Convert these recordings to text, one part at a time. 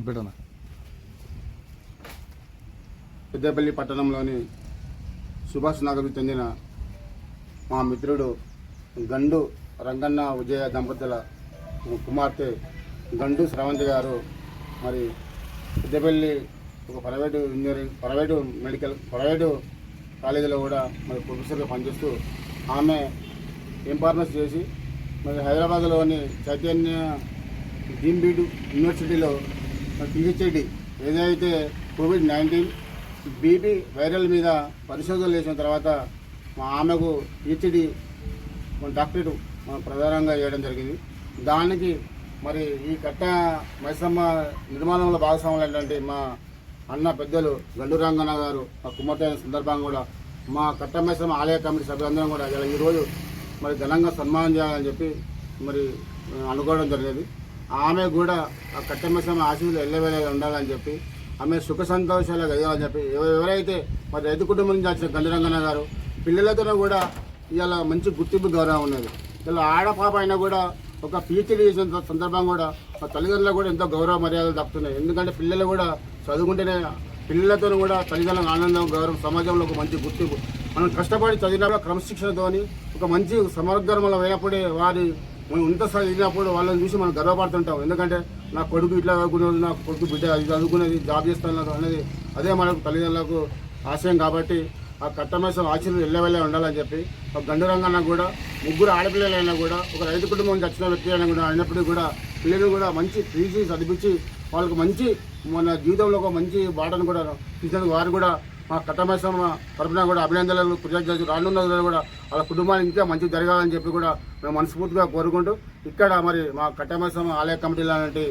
పెట్టనా పెద్దపల్లి పట్టణంలోని సుభాష్ నగర్కు చెందిన మా మిత్రుడు గండు రంగన్న విజయ దంపతుల కుమార్తె గండు స్రవంతి గారు మరి పెద్దపల్లి ఒక private engineering private medical private కాలేజీలో కూడా మరి ప్రొఫెసర్గా పనిచేస్తూ ఆమె ఎంపార్నర్స్ చేసి మరి హైదరాబాద్లోని చైతన్య డీమ్ యూనివర్సిటీలో పిహెచ్డి ఏదైతే కోవిడ్ నైన్టీన్ బీపీ వైరల్ మీద పరిశోధనలు చేసిన తర్వాత మా ఆమెకు పిహెచ్డి డాక్టరేట్ ప్రధానంగా చేయడం జరిగింది. దానికి మరి ఈ కట్ట మైసమ్మ నిర్మాణంలో భాగస్వాములు ఏంటంటే మా అన్న పెద్దలు గండు రంగన్న గారు మా కుమార్తె సందర్భంగా కూడా మా కట్టమేశ్వరం ఆలయ కమిటీ సభ్యులందరం కూడా ఇలా ఈరోజు మరి ఘనంగా సన్మానం చేయాలని చెప్పి మరి అనుకోవడం జరిగేది. ఆమె కూడా ఆ కట్టమేశ్వరం మైసమ్మ ఆశీస్సులు ఎల్లవేళగా ఉండాలని చెప్పి ఆమె సుఖ సంతోషాలు కలగాలని చెప్పి ఎవరైతే మరి రైతు కుటుంబం నుంచి వచ్చిన గల్లురంగన్న గారు పిల్లలతో కూడా ఇవాళ మంచి గుర్తింపు గౌరవం ఉన్నది. ఇలా ఆడపాప అయినా కూడా ఒక పీచీ చేసిన సందర్భం కూడా తల్లిదండ్రులకు కూడా ఎంతో గౌరవ మర్యాదలు దక్కుతున్నాయి. ఎందుకంటే పిల్లలు కూడా చదువుకుంటేనే పిల్లలతో కూడా తల్లిదండ్రులకు ఆనందం గౌరవం సమాజంలో ఒక మంచి గుర్తింపు. మనం కష్టపడి చదివిన క్రమశిక్షణతోని ఒక మంచి సమగ్రమలో అయినప్పుడే వారి మనం ఉన్నత స్థాయి చదివినప్పుడు వాళ్ళని చూసి మనం గర్వపడుతుంటాం. ఎందుకంటే నా కొడుకు ఇట్లా చదువుకునేది నా కొడుకు బిడ్డ అది చదువుకునేది జాబ్ చేస్తాను అనేది అదే మనకు తల్లిదండ్రులకు ఆశయం కాబట్టి ఆ కట్టమేసం ఆశీర్వాదం ఎల్లవెల్లే ఉండాలని చెప్పి ఒక గండు రంగన్న కూడా ముగ్గురు ఆడపిల్లలైనా కూడా ఒక రైతు కుటుంబం చచ్చిన వ్యక్తి అయినా కూడా అయినప్పటికీ కూడా పిల్లలు కూడా మంచి ఫీజు చదివించి వాళ్ళకు మంచి మన జీవితంలో ఒక మంచి బాటను కూడా తీసినందుకు వారు కూడా మా కట్టమేసం తరపున కూడా అభినందనలు కృతజ్ఞతలు రానున్న కూడా వాళ్ళ కుటుంబానికి ఇంకా మంచి జరగాలని చెప్పి కూడా మేము మనస్ఫూర్తిగా కోరుకుంటూ ఇక్కడ మరి మా కట్టమేసం ఆలయ కమిటీ లాంటి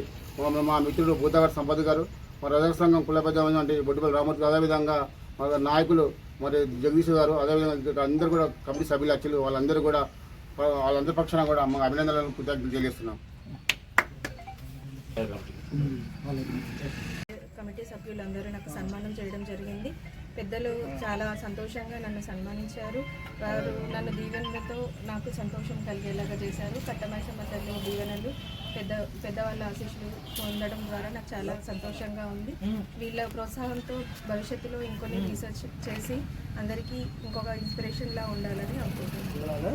మా- మిత్రుడు భూతగారు సంపత్ గారు మా రజక సంఘం కులపెద్ద వంటి బొడ్డుపల్లి రామూర్తి అదేవిధంగా మా నాయకులు మరి జగదీష్ గారు అదేవిధంగా అందరూ కూడా కమిటీ సభ్యులు అచ్చులు వాళ్ళందరూ కూడా వాళ్ళందరి పక్షాన కూడా మా అభినందనలను కృతజ్ఞతలు తెలియజేస్తున్నాం. కమిటీ సభ్యులందరూ నాకు సన్మానం చేయడం జరిగింది. పెద్దలు చాలా సంతోషంగా నన్ను సన్మానించారు. వారు నన్ను దీవెనలతో నాకు సంతోషం కలిగేలాగా చేశారు. కట్టమైసమ్మ తల్లి దీవెనలు పెద్ద పెద్దవాళ్ళ ఆశీస్సులు పొందడం ద్వారా నాకు చాలా సంతోషంగా ఉంది. వీళ్ళ ప్రోత్సాహంతో భవిష్యత్తులో ఇంకొన్ని రీసెర్చ్ చేసి అందరికీ ఇంకొక ఇన్స్పిరేషన్లా ఉండాలని అనుకుంటున్నాను.